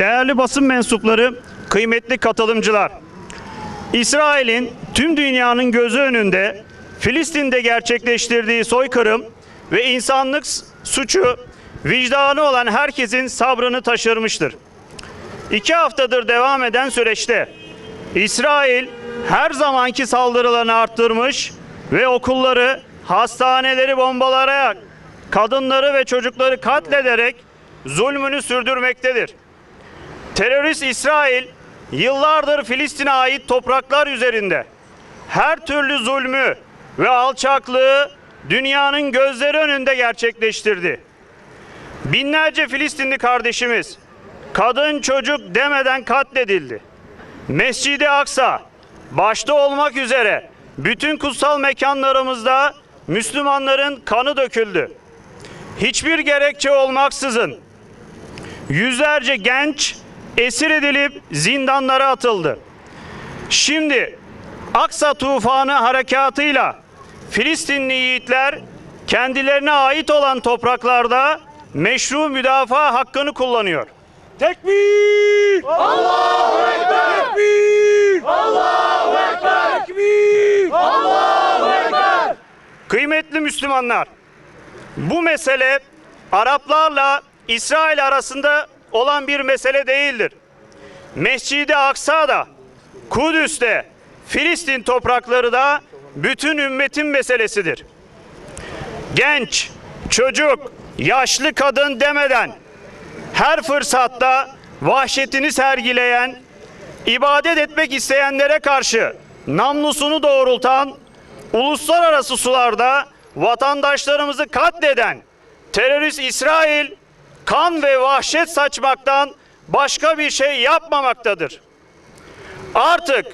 Değerli basın mensupları, kıymetli katılımcılar. İsrail'in tüm dünyanın gözü önünde Filistin'de gerçekleştirdiği soykırım ve insanlık suçu vicdanı olan herkesin sabrını taşırmıştır. İki haftadır devam eden süreçte İsrail her zamanki saldırılarını arttırmış ve okulları, hastaneleri bombalayarak, kadınları ve çocukları katlederek zulmünü sürdürmektedir. Terörist İsrail yıllardır Filistin'e ait topraklar üzerinde her türlü zulmü ve alçaklığı dünyanın gözleri önünde gerçekleştirdi. Binlerce Filistinli kardeşimiz kadın çocuk demeden katledildi. Mescid-i Aksa başta olmak üzere bütün kutsal mekanlarımızda Müslümanların kanı döküldü. Hiçbir gerekçe olmaksızın yüzlerce genç esir edilip zindanlara atıldı. Şimdi Aksa tufanı harekatıyla Filistinli yiğitler kendilerine ait olan topraklarda meşru müdafaa hakkını kullanıyor. Tekbir! Allahu Ekber! Tekbir! Allahu Ekber! Tekbir! Allahu Ekber! Kıymetli Müslümanlar, bu mesele Araplarla İsrail arasında olan bir mesele değildir. Mescid-i Aksa'da, Kudüs'te, Filistin toprakları da bütün ümmetin meselesidir. Genç, çocuk, yaşlı kadın demeden her fırsatta vahşetini sergileyen, ibadet etmek isteyenlere karşı namlusunu doğrultan, uluslararası sularda vatandaşlarımızı katleden terörist İsrail kan ve vahşet saçmaktan başka bir şey yapmamaktadır. Artık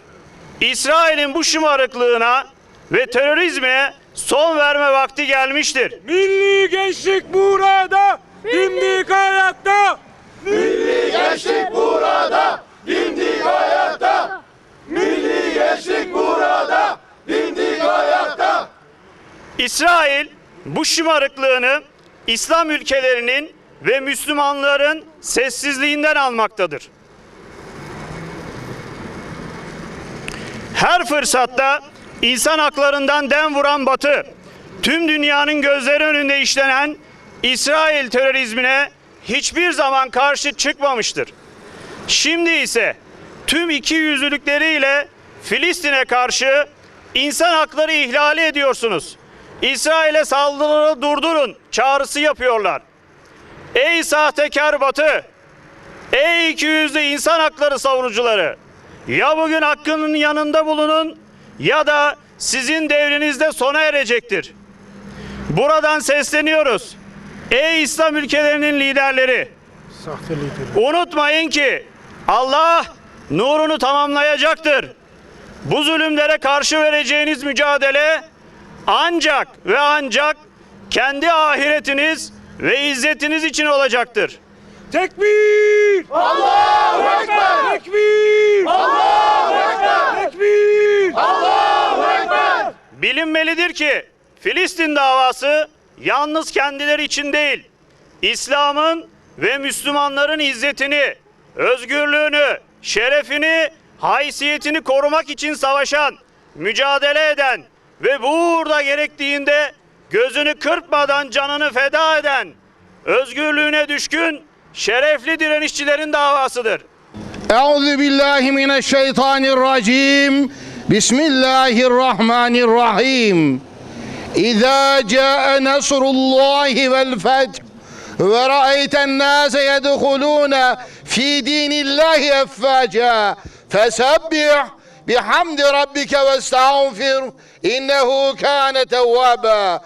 İsrail'in bu şımarıklığına ve terörizme son verme vakti gelmiştir. Milli gençlik burada! Dimdik ayakta! Milli gençlik burada, dimdik ayakta. Milli gençlik burada, dimdik ayakta. İsrail bu şımarıklığını İslam ülkelerinin ve Müslümanların sessizliğinden almaktadır. Her fırsatta insan haklarından dem vuran Batı, tüm dünyanın gözleri önünde işlenen İsrail terörizmine hiçbir zaman karşı çıkmamıştır. Şimdi ise tüm iki yüzlülükleriyle Filistin'e karşı insan hakları ihlali ediyorsunuz. İsrail'e saldırıları durdurun çağrısı yapıyorlar. Ey sahtekar Batı! Ey iki yüzlü insan hakları savunucuları! Ya bugün hakkının yanında bulunun ya da sizin devrinizde sona erecektir. Buradan sesleniyoruz. Ey İslam ülkelerinin liderleri! Unutmayın ki Allah nurunu tamamlayacaktır. Bu zulümlere karşı vereceğiniz mücadele ancak ve ancak kendi ahiretiniz ve izzetiniz için olacaktır. Tekbir! Allahu Ekber! Tekbir! Allahu Ekber! Tekbir! Allahu Ekber! Bilinmelidir ki Filistin davası yalnız kendileri için değil, İslam'ın ve Müslümanların izzetini, özgürlüğünü, şerefini, haysiyetini korumak için savaşan, mücadele eden ve bu uğurda gerektiğinde gözünü kırpmadan canını feda eden, özgürlüğüne düşkün, şerefli direnişçilerin davasıdır. Euzu billahi mineşşeytanirracim. Bismillahirrahmanirrahim. İza caa nasrullahi vel feth ve ra'eyten nase yedhuluna fi dinillahi effaca fesebbih bihamdi rabbike ve estağfir innehu kana tevvaba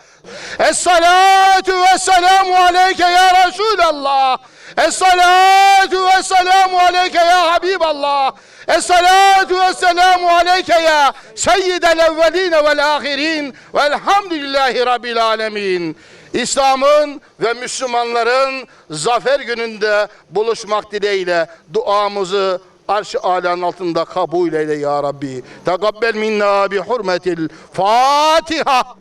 Esselatu ve selamu aleyke ya Resulallah. Esselatu ve selamu aleyke ya Habiballah. Esselatu ve selamu aleyke ya seyyidel evveline vel ahirin. Velhamdülillahi rabbil alemin. İslam'ın ve Müslümanların zafer gününde buluşmak dileğiyle duamızı arş-ı alanın altında kabul eyle ya Rabbi. Tekabbel minna bi hurmetil Fatiha.